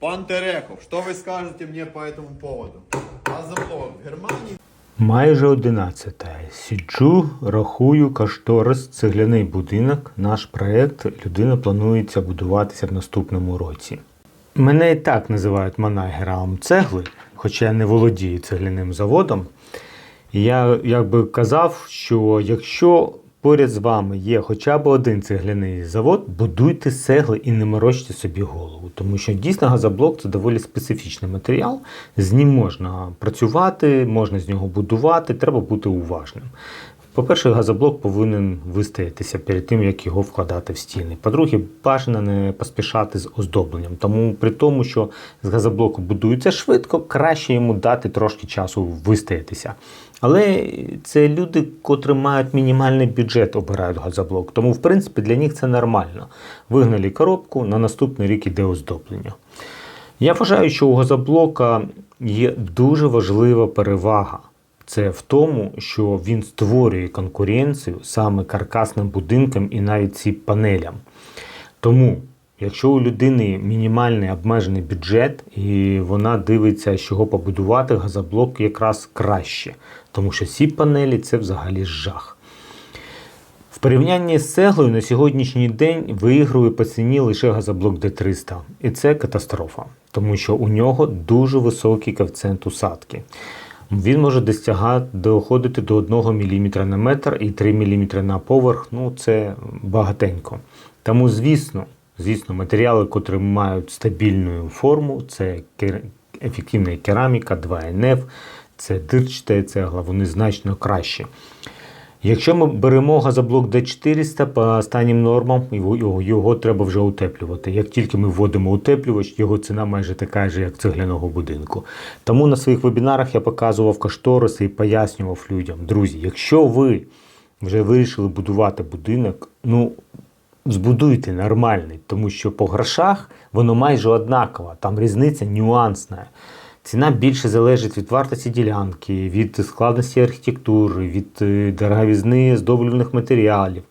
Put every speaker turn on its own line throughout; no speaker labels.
Пан Терехов, что вы скажете мне по этому поводу? А Газоблок в Германии
Майже одинадцята. Сиджу, рахую кошторис, цегляний будинок. Наш проект людина планується будуватися в наступному році. Мене і так називають манагером цегли, хоча я не володію цегляним заводом. Я якби казав, що якщо поряд з вами є хоча б один цегляний завод, будуйте цегли і не морочте собі голову. Тому що дійсно газоблок це доволі специфічний матеріал. З ним можна працювати, можна з нього будувати, треба бути уважним. По-перше, газоблок повинен вистоятися перед тим, як його вкладати в стіни. По-друге, бажано не поспішати з оздобленням. Тому при тому, що з газоблоку будується швидко, краще йому дати трошки часу вистоятися. Але це люди, котрі мають мінімальний бюджет, обирають газоблок. Тому, в принципі, для них це нормально. Вигнали коробку, на наступний рік іде оздоблення. Я вважаю, що у газоблока є дуже важлива перевага. Це в тому, що він створює конкуренцію саме каркасним будинкам і навіть ці панелям. Тому, якщо у людини мінімальний обмежений бюджет, і вона дивиться, з чого побудувати, газоблок якраз краще, тому що ці панелі це взагалі жах. В порівнянні з цеглою на сьогоднішній день виграє по ціні лише газоблок D300. І це катастрофа, тому що у нього дуже високий коефіцієнт усадки. Він може доходити до 1 мм на метр і 3 мм на поверх. Ну це багатенько. Тому, звісно, звісно, матеріали, котрі мають стабільну форму, це ефективна кераміка, 2НФ, це дирчата цегла, вони значно кращі. Якщо ми беремо газоблок D400 по останнім нормам, його, його, його треба вже утеплювати. Як тільки ми вводимо утеплювач, його ціна майже така ж, як цегляного будинку. Тому на своїх вебінарах я показував кошториси і пояснював людям, друзі, якщо ви вже вирішили будувати будинок, ну збудуйте нормальний, тому що по грошах воно майже однаково, там різниця нюансна. Ціна більше залежить від вартості ділянки, від складності архітектури, від е, дороговізни здоблюваних матеріалів.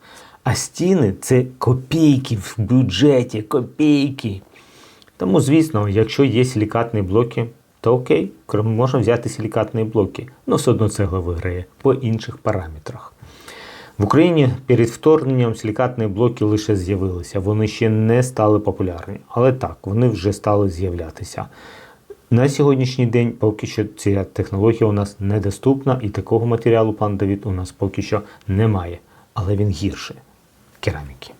А стіни це копійки в бюджеті, копійки. Тому, звісно, якщо є силікатні блоки, то окей, можна взяти силікатні блоки. Ну, все одно цегла виграє по інших параметрах. В Україні перед вторгненням силікатні блоки лише з'явилися, вони ще не стали популярні. Але так, вони вже стали з'являтися. На сьогоднішній день поки що ця технологія у нас недоступна, і такого матеріалу, пан Давід, у нас поки що немає. Але він гірше кераміки.